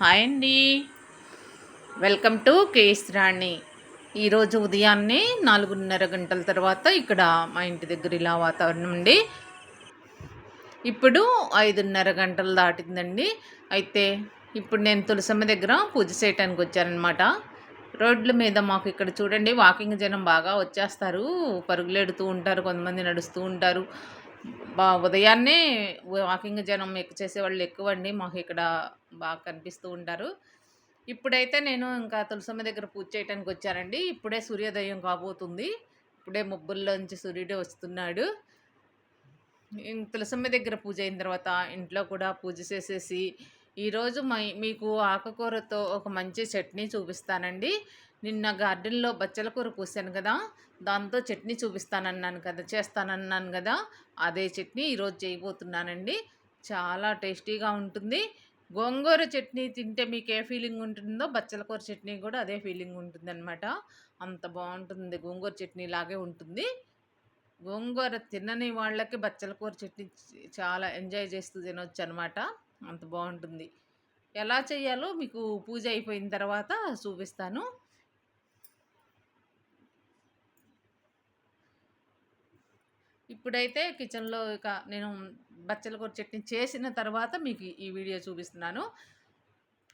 Hi అండి. Welcome to KS Rani. ఈరోజు ఉదయాన్నే నాలుగున్నర గంటల తర్వాత ఇక్కడ మా ఇంటి దగ్గర ఇలా వాతావరణం అండి ఇప్పుడు ఐదున్నర గంటలు దాటిందండి. అయితే ఇప్పుడు నేను తులసమ్మ దగ్గర పూజ చేయటానికి వచ్చానమాట రోడ్ల మీద మాకు ఇక్కడ చూడండి వాకింగ్ జనం బాగా వచ్చేస్తారు. పరుగులేడుతూ ఉంటారు కొంతమంది నడుస్తూ ఉంటారు. బా ఉదయాన్నే వాకింగ్ జనం ఎక్కువ చేసేవాళ్ళు ఎక్కువ అండి మాకు ఇక్కడ బాగా కనిపిస్తూ ఉంటారు. ఇప్పుడైతే నేను ఇంకా తులసమ్మ దగ్గర పూజ చేయడానికి వచ్చానండి. ఇప్పుడే సూర్యోదయం కాబోతుంది. ఇప్పుడే ముబ్బుల్లోంచి సూర్యుడు వస్తున్నాడు. తులసమ్మ దగ్గర పూజ అయిన తర్వాత ఇంట్లో కూడా పూజ చేసేసి ఈరోజు మై మీకు ఆకుకూరతో ఒక మంచి చట్నీ చూపిస్తానండి. నిన్న గార్డెన్లో బచ్చల కూర పూసాను కదా దాంతో చట్నీ చూపిస్తానన్నాను కదా చేస్తానన్నాను కదా అదే చట్నీ ఈరోజు చేయబోతున్నానండి. చాలా టేస్టీగా ఉంటుంది. గోంగూర చట్నీ తింటే మీకు ఏ ఫీలింగ్ ఉంటుందో బచ్చల కూర చట్నీ కూడా అదే ఫీలింగ్ ఉంటుంది అంత బాగుంటుంది గోంగూర చట్నీ లాగే ఉంటుంది. గోంగూర తినని వాళ్ళకి బచ్చల కూర చట్నీ చాలా ఎంజాయ్ చేస్తూ తినొచ్చు అనమాట అంత బాగుంటుంది. ఎలా చేయాలో మీకు పూజ అయిపోయిన తర్వాత చూపిస్తాను. ఇప్పుడైతే కిచెన్లో ఇక నేను బచ్చల కూర చట్నీ చేసిన తర్వాత మీకు ఈ వీడియో చూపిస్తున్నాను.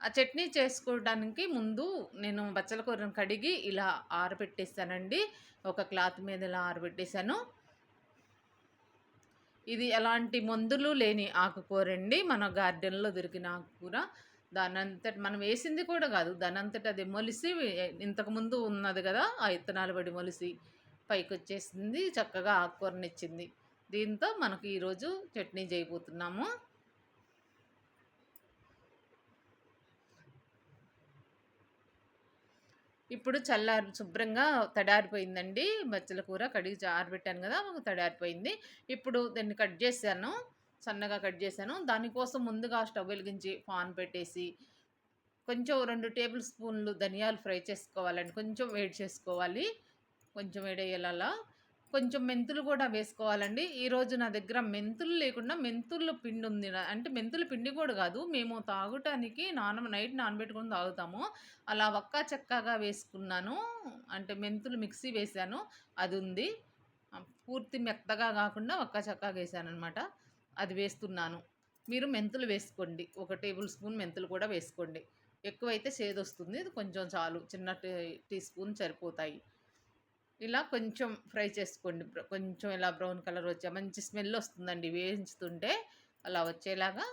ఆ చట్నీ చేసుకోవడానికి ముందు నేను బచ్చల కూరను కడిగి ఇలా ఆరబెట్టేస్తానండి ఒక క్లాత్ మీద ఇలా ఆరబెట్టేశాను ఇది ఎలాంటి మందులు లేని ఆకుకూర అండి మన గార్డెన్లో దొరికిన ఆకుకూర. దానంతట మనం వేసింది కూడా కాదు. దానంతట అది మొలిసి ఇంతకుముందు ఉన్నది కదా ఆ ఇత్తనాలు పడి మొలిసి పైకి వచ్చేసింది చక్కగా ఆకుకూరనిచ్చింది. దీంతో మనకు ఈరోజు చట్నీ చేయబోతున్నాము. ఇప్పుడు చల్లారి శుభ్రంగా తడారిపోయిందండి. బచ్చల కూర కడిగి ఆరబెట్టాను కదా తడారిపోయింది. ఇప్పుడు దాన్ని కట్ చేశాను సన్నగా కట్ చేశాను. దానికోసం ముందుగా స్టవ్ వెలిగించి పాన్ పెట్టేసి కొంచెం రెండు టేబుల్ స్పూన్లు ధనియాలు ఫ్రై చేసుకోవాలండి. కొంచెం వేడి చేసుకోవాలి. కొంచెం వేడయ్యేలా కొంచెం మెంతులు కూడా వేసుకోవాలండి. ఈరోజు నా దగ్గర మెంతులు లేకుండా మెంతులు పిండి ఉంది. అంటే మెంతుల పిండి కూడా కాదు. మేము తాగటానికి నాన నైట్ నానబెట్టుకుని తాగుతాము. అలా ఒక్క చెక్కగా వేసుకున్నాను. అంటే మెంతులు మిక్సీ వేసాను. అది ఉంది. పూర్తి మెత్తగా కాకుండా ఒక్క చెక్కగా వేసాను అనమాట అది వేస్తున్నాను. మీరు మెంతులు వేసుకోండి. ఒక టేబుల్ స్పూన్ మెంతులు కూడా వేసుకోండి. ఎక్కువైతే చేదొస్తుంది. కొంచెం చాలు. చిన్న టీ టీ స్పూన్ సరిపోతాయి. ఇలా కొంచెం ఫ్రై చేసుకోండి. కొంచెం ఇలా బ్రౌన్ కలర్ వచ్చే మంచి స్మెల్ వస్తుందండి. వేయించుతుంటే అలా వచ్చేలాగా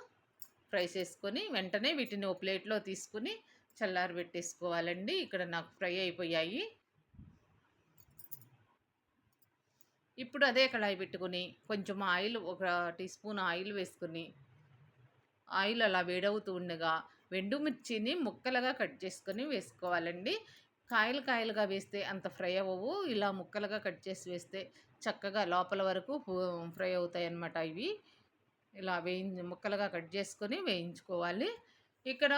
ఫ్రై చేసుకొని వెంటనే వీటిని ఓ ప్లేట్లో తీసుకుని చల్లారి పెట్టేసుకోవాలండి. ఇక్కడ నాకు ఫ్రై అయిపోయాయి. ఇప్పుడు అదే కళాయి పెట్టుకుని కొంచెం ఆయిల్ ఒక టీ స్పూన్ ఆయిల్ వేసుకుని ఆయిల్ అలా వేడవుతూ ఉండగా వెండుమిర్చిని ముక్కలుగా కట్ చేసుకొని వేసుకోవాలండి. కాయలు కాయలుగా వేస్తే అంత ఫ్రై అవ్వవు. ఇలా ముక్కలుగా కట్ చేసి వేస్తే చక్కగా లోపల వరకు ఫ్రై అవుతాయి అన్నమాట ఇవి. ఇలా వేయి ముక్కలుగా కట్ చేసుకొని వేయించుకోవాలి. ఇక్కడ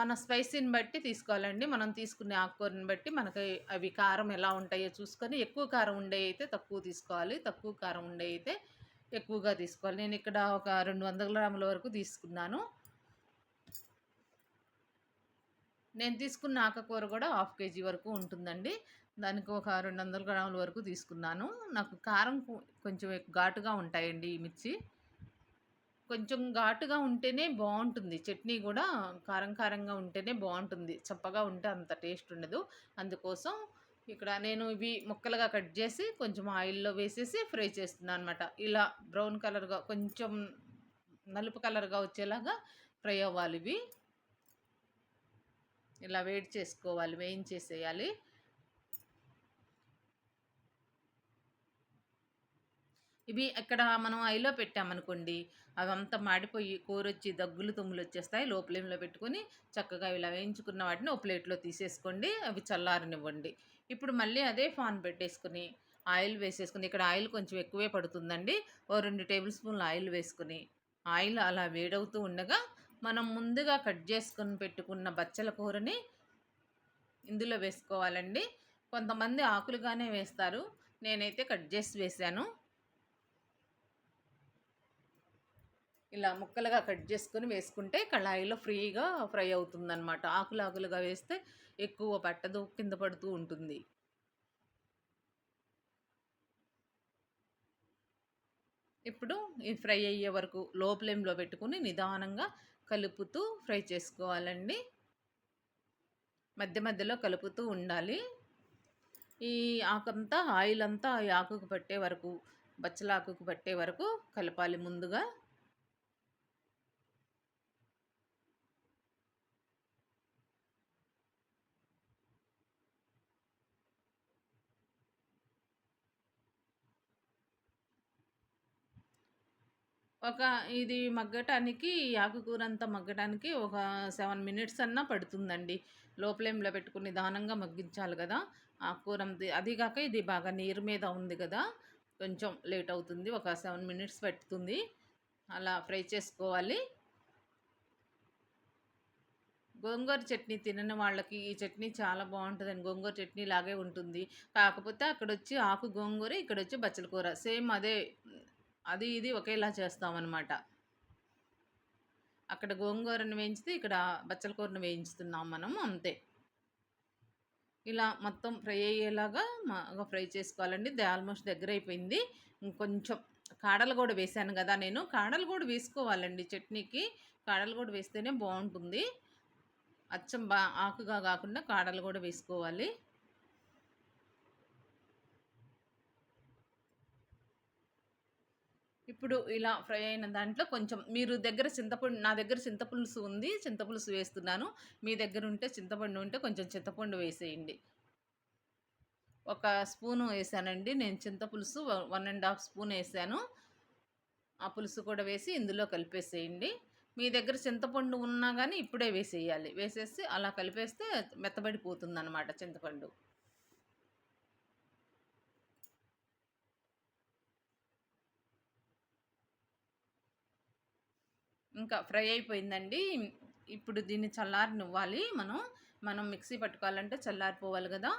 మన స్పైసీని బట్టి తీసుకోవాలండి. మనం తీసుకునే ఆకుకూరని బట్టి మనకి అవి కారం ఎలా ఉంటాయో చూసుకొని ఎక్కువ కారం ఉండే అయితే తక్కువ తీసుకోవాలి. తక్కువ కారం ఉండే అయితే ఎక్కువగా తీసుకోవాలి. నేను ఇక్కడ ఒక రెండు వందల గ్రాముల వరకు తీసుకున్నాను. నేను తీసుకున్న ఆకుకూర కూడా హాఫ్ కేజీ వరకు ఉంటుందండి. దానికి ఒక రెండు వందల గ్రాముల వరకు తీసుకున్నాను. నాకు కారం కొంచెం ఘాటుగా ఉంటాయండి ఈ మిర్చి. కొంచెం ఘాటుగా ఉంటేనే బాగుంటుంది. చట్నీ కూడా కారం కారంగా ఉంటేనే బాగుంటుంది. చప్పగా ఉంటే అంత టేస్ట్ ఉండదు. అందుకోసం ఇక్కడ నేను ఇవి ముక్కలుగా కట్ చేసి కొంచెం ఆయిల్లో వేసేసి ఫ్రై చేస్తున్నాను అనమాట ఇలా బ్రౌన్ కలర్గా కొంచెం నలుపు కలర్గా వచ్చేలాగా ఫ్రై అవ్వాలి ఇవి. ఇలా వేడి చేసుకోవాలి వేయించేసేయాలి. ఇవి ఇక్కడ మనం ఐలో పెట్టామనుకోండి అవంతా మాడిపోయి కూర వచ్చి దగ్గులు తుమ్ములు వచ్చేస్తాయి. లో ఫ్లేమ్లో పెట్టుకొని చక్కగా ఇలా వేయించుకున్న వాటిని ఓ ప్లేట్లో తీసేసుకోండి అవి చల్లారనివ్వండి. ఇప్పుడు మళ్ళీ అదే ఫాన్ పెట్టేసుకుని ఆయిల్ వేసేసుకుని ఇక్కడ ఆయిల్ కొంచెం ఎక్కువే పడుతుందండి. ఓ రెండు టేబుల్ స్పూన్లు ఆయిల్ వేసుకుని ఆయిల్ అలా వేడవుతూ ఉండగా మనం ముందుగా కట్ చేసుకొని పెట్టుకున్న బచ్చల కూరని ఇందులో వేసుకోవాలండి. కొంతమంది ఆకులుగానే వేస్తారు. నేనైతే కట్ చేసి వేసాను. ఇలా ముక్కలుగా కట్ చేసుకొని వేసుకుంటే కళాయిలో ఫ్రీగా ఫ్రై అవుతుందన్నమాట. ఆకులు ఆకులుగా వేస్తే ఎక్కువ పట్టదు కింద పడుతూ ఉంటుంది. ఇప్పుడు ఈ ఫ్రై అయ్యే వరకు లో ఫ్లేమ్లో పెట్టుకుని నిదానంగా కలుపుతూ ఫ్రై చేసుకోవాలండి. మధ్య మధ్యలో కలుపుతూ ఉండాలి. ఈ ఆకంతా ఆయిల్ అంతా ఆకుకు పట్టే వరకు బచ్చలాకుకు పట్టే వరకు కలపాలి ముందుగా. ఒక ఇది మగ్గటానికి ఆకుకూర అంతా మగ్గటానికి ఒక సెవెన్ మినిట్స్ అన్నా పడుతుందండి. లో ఫ్లేమ్లో పెట్టుకుని నిదానంగా మగ్గించాలి కదా. ఆకుకూర అది కాక ఇది బాగా నీరు మీద ఉంది కదా. కొంచెం లేట్ అవుతుంది ఒక సెవెన్ మినిట్స్ పడుతుంది. అలా ఫ్రై చేసుకోవాలి. గోంగూర చట్నీ తినని వాళ్ళకి ఈ చట్నీ చాలా బాగుంటుందండి. గోంగూర చట్నీ లాగే ఉంటుంది. కాకపోతే అక్కడ వచ్చి ఆకు గోంగూర ఇక్కడ వచ్చి బచ్చల కూర. సేమ్ అదే అది ఇది ఒకేలా చేస్తామన్నమాట. అక్కడ గోంగూరను వేయించితే ఇక్కడ బచ్చల కూరను వేయించుతున్నాం మనం అంతే. ఇలా మొత్తం ఫ్రై అయ్యేలాగా ఫ్రై చేసుకోవాలండి. ఇది ఆల్మోస్ట్ దగ్గర అయిపోయింది. ఇంకొంచెం కాడలు కూడా వేసాను కదా నేను. కాడలు కూడా వేసుకోవాలండి చట్నీకి. కాడలు కూడా వేస్తేనే బాగుంటుంది. అచ్చం బా ఆకుగా కాకుండా కాడలు కూడా వేసుకోవాలి. ఇప్పుడు ఇలా ఫ్రై అయిన దాంట్లో కొంచెం మీరు దగ్గర చింతపండు నా దగ్గర చింతపులుసు ఉంది చింతపులుసు వేస్తున్నాను. మీ దగ్గర ఉంటే చింతపండు ఉంటే కొంచెం చింతపండు వేసేయండి. ఒక స్పూను వేసానండి. నేను చింతపులుసు వన్ అండ్ హాఫ్ స్పూన్ వేసాను. ఆ పులుసు కూడా వేసి ఇందులో కలిపేసేయండి. మీ దగ్గర చింతపండు ఉన్నా కానీ ఇప్పుడే వేసేయాలి. వేసేసి అలా కలిపేస్తే మెత్తబడిపోతుంది అనమాట చింతపండు. ఇంకా ఫ్రై అయిపోయిందండి. ఇప్పుడు దీన్ని చల్లారనివ్వాలి మనం. మనం మిక్సీ పట్టుకోవాలంటే చల్లారిపోవాలి కదా.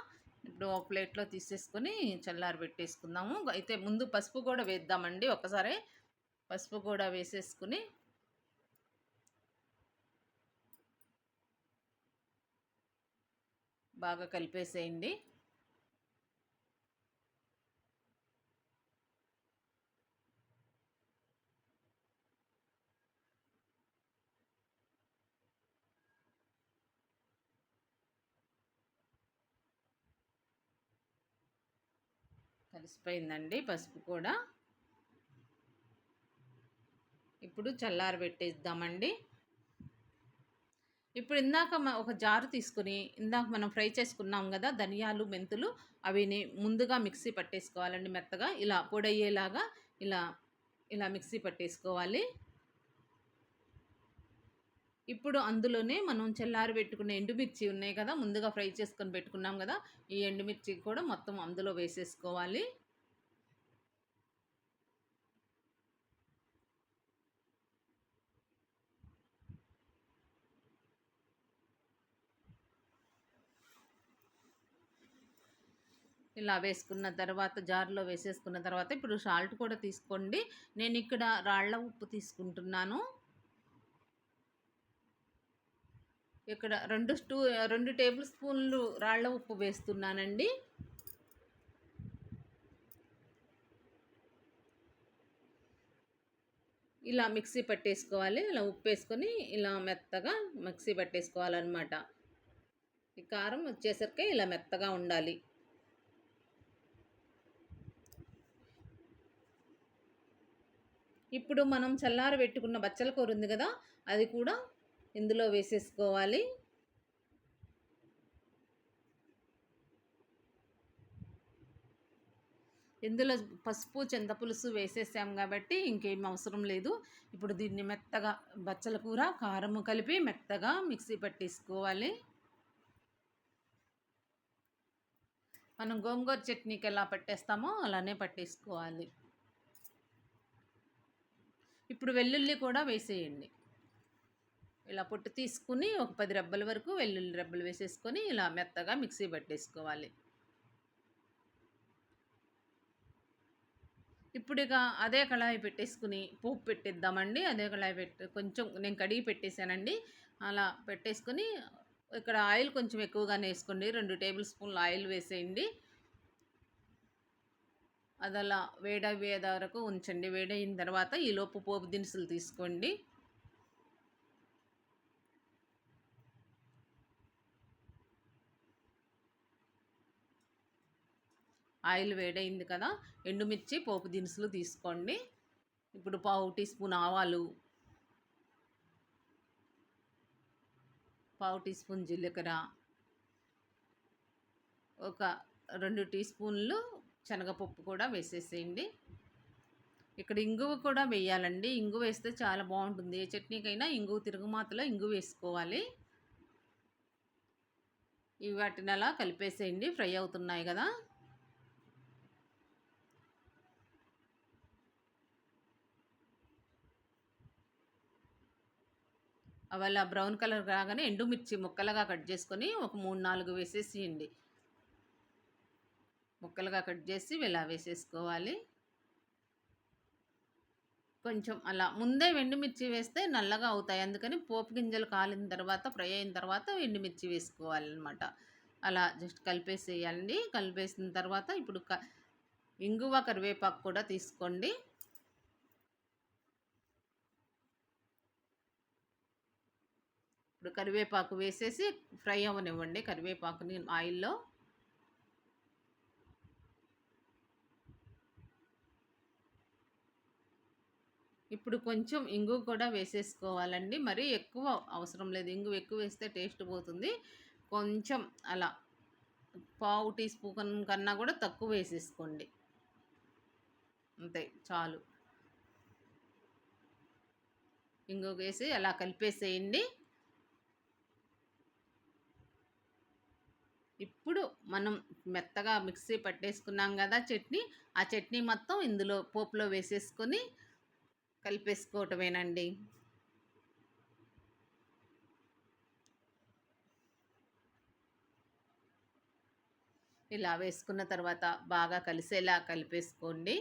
ఇప్పుడు ఒక ప్లేట్లో తీసేసుకొని చల్లారి పెట్టేసుకుందాము. అయితే ముందు పసుపు కూడా వేద్దామండి ఒకసారి. పసుపు కూడా వేసేసుకుని బాగా కలిపేసేయండి. కలిసిపోయిందండి పసుపు కూడా. ఇప్పుడు చల్లారి పెట్టేద్దామండి. ఇప్పుడు ఇందాక ఒక జారు తీసుకుని ఇందాక మనం ఫ్రై చేసుకున్నాం కదా ధనియాలు మెంతులు అవిని ముందుగా మిక్సీ పట్టేసుకోవాలండి మెత్తగా. ఇలా పొడయ్యేలాగా ఇలా ఇలా మిక్సీ పట్టేసుకోవాలి. ఇప్పుడు అందులోనే మనం చల్లారి పెట్టుకున్న ఎండుమిర్చి ఉన్నాయి కదా ముందుగా ఫ్రై చేసుకొని పెట్టుకున్నాం కదా ఈ ఎండుమిర్చి కూడా మొత్తం అందులో వేసేసుకోవాలి. ఇలా వేసుకున్న తర్వాత జార్లో వేసేసుకున్న తర్వాత ఇప్పుడు సాల్ట్ కూడా తీసుకోండి. నేను ఇక్కడ రాళ్ళ ఉప్పు తీసుకుంటున్నాను. ఇక్కడ రెండు స్టూ రెండు టేబుల్ స్పూన్లు రాళ్ళ ఉప్పు వేస్తున్నానండి. ఇలా మిక్సీ పట్టేసుకోవాలి. ఇలా ఉప్పు వేసుకొని ఇలా మెత్తగా మిక్సీ పట్టేసుకోవాలన్నమాట. ఈ కారం వచ్చేసరికి ఇలా మెత్తగా ఉండాలి. ఇప్పుడు మనం చల్లార పెట్టుకున్న బచ్చల కూర ఉంది కదా అది కూడా ఇందులో వేసేసుకోవాలి. ఇందులో పసుపు చింతపులుసు వేసేసాం కాబట్టి ఇంకేం అవసరం లేదు. ఇప్పుడు దీన్ని మెత్తగా బచ్చల కూర కారము కలిపి మెత్తగా మిక్సీ పట్టేసుకోవాలి. మనం గోంగూర చట్నీకి ఎలా పట్టేస్తామో అలానే పట్టేసుకోవాలి. ఇప్పుడు వెల్లుల్లి కూడా వేసేయండి. ఇలా పొట్టు తీసుకుని ఒక పది రెబ్బల వరకు వెల్లుల్లి రెబ్బలు వేసేసుకొని ఇలా మెత్తగా మిక్సీ పట్టేసుకోవాలి. ఇప్పుడు ఇక అదే కళాయి పెట్టేసుకుని పోపు పెట్టేద్దామండి. అదే కళాయి పెట్టి కొంచెం నేను కడిగి పెట్టేశానండి. అలా పెట్టేసుకుని ఇక్కడ ఆయిల్ కొంచెం ఎక్కువగానే వేసుకోండి. రెండు టేబుల్ స్పూన్లు ఆయిల్ వేసేయండి. అది అలా వేడయ్యేద వరకు ఉంచండి. వేడైన తర్వాత ఈలోపు పోపు దినుసులు తీసుకోండి. ఆయిల్ వేడైంది కదా ఎండుమిర్చి పోపు దినుసులు తీసుకోండి. ఇప్పుడు పావు టీ స్పూన్ ఆవాలు పావు టీ స్పూన్ జీలకర్ర ఒక రెండు టీ స్పూన్లు శనగపప్పు కూడా వేసేసేయండి. ఇక్కడ ఇంగువ కూడా వేయాలండి. ఇంగు వేస్తే చాలా బాగుంటుంది. ఏ చట్నీకైనా ఇంగువ తిరుగుమాతలో ఇంగు వేసుకోవాలి. ఇవి వాటిని అలా కలిపేసేయండి. ఫ్రై అవుతున్నాయి కదా. అవి బ్రౌన్ కలర్ రాగానే ఎండుమిర్చి ముక్కలుగా కట్ చేసుకొని ఒక మూడు నాలుగు వేసేసేయండి. ముక్కలుగా కట్ చేసి ఇలా వేసేసుకోవాలి. కొంచెం అలా ముందే ఎండుమిర్చి వేస్తే నల్లగా అవుతాయి. అందుకని పోపు గింజలు కాలిన తర్వాత ఫ్రై అయిన తర్వాత ఎండుమిర్చి వేసుకోవాలన్నమాట. అలా జస్ట్ కలిపేసేయాలండి. కలిపేసిన తర్వాత ఇప్పుడు క ఇంగువ కరివేపాకు కూడా తీసుకోండి. ఇప్పుడు కరివేపాకు వేసేసి ఫ్రై అవ్వనివ్వండి. కరివేపాకుని ఆయిల్లో ఇప్పుడు కొంచెం ఇంగు కూడా వేసేసుకోవాలండి. మరి ఎక్కువ అవసరం లేదు. ఇంగు ఎక్కువ వేస్తే టేస్ట్ పోతుంది. కొంచెం అలా పావు టీ స్పూన్ కన్నా కూడా తక్కువ వేసేసుకోండి. అంతే చాలు. ఇంగు వేసి అలా కలిపేసేయండి. ఇప్పుడు మనం మెత్తగా మిక్సీ పట్టేసుకున్నాం కదా చట్నీ ఆ చట్నీ మొత్తం ఇందులో పోపులో వేసేసుకొని కలిపేసుకోవటమేనండి. ఇలా వేసుకున్న తర్వాత బాగా కలిసేలా కలిపేసుకోండి.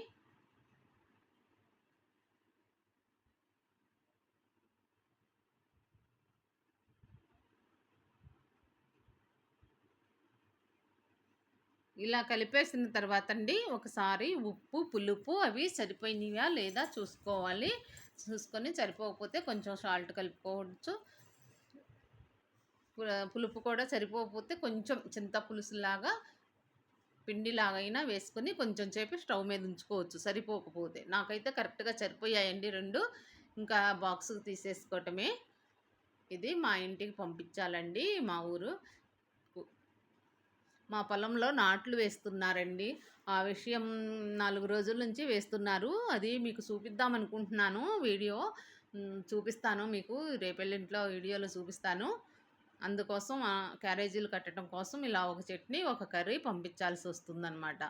ఇలా కలిపేసిన తర్వాత అండి ఒకసారి ఉప్పు పులుపు అవి సరిపోయినాయా లేదా చూసుకోవాలి. చూసుకొని సరిపోకపోతే కొంచెం సాల్ట్ కలుపుకోవచ్చు. పులుపు కూడా సరిపోకపోతే కొంచెం చింత పులుసులాగా పిండిలాగైనా వేసుకొని కొంచెం సేపు స్టవ్ మీద ఉంచుకోవచ్చు. సరిపోకపోతే నాకైతే కరెక్ట్గా సరిపోయాయండి రెండు. ఇంకా బాక్స్కి తీసేసుకోవటమే. ఇది మా ఇంటికి పంపించాలండి మా ఊరు. మా పొలంలో నాట్లు వేస్తున్నారండి. ఆ విషయం నాలుగు రోజుల నుంచి వేస్తున్నారు. అది మీకు చూపిద్దాం అనుకుంటున్నాను వీడియో. చూపిస్తాను మీకు. రేపెళ్ళింట్లో వీడియోలో చూపిస్తాను. అందుకోసం క్యారేజీలు కట్టడం కోసం ఇలా ఒక చట్నీ ఒక కర్రీ పంపించాల్సి వస్తుందన్నమాట.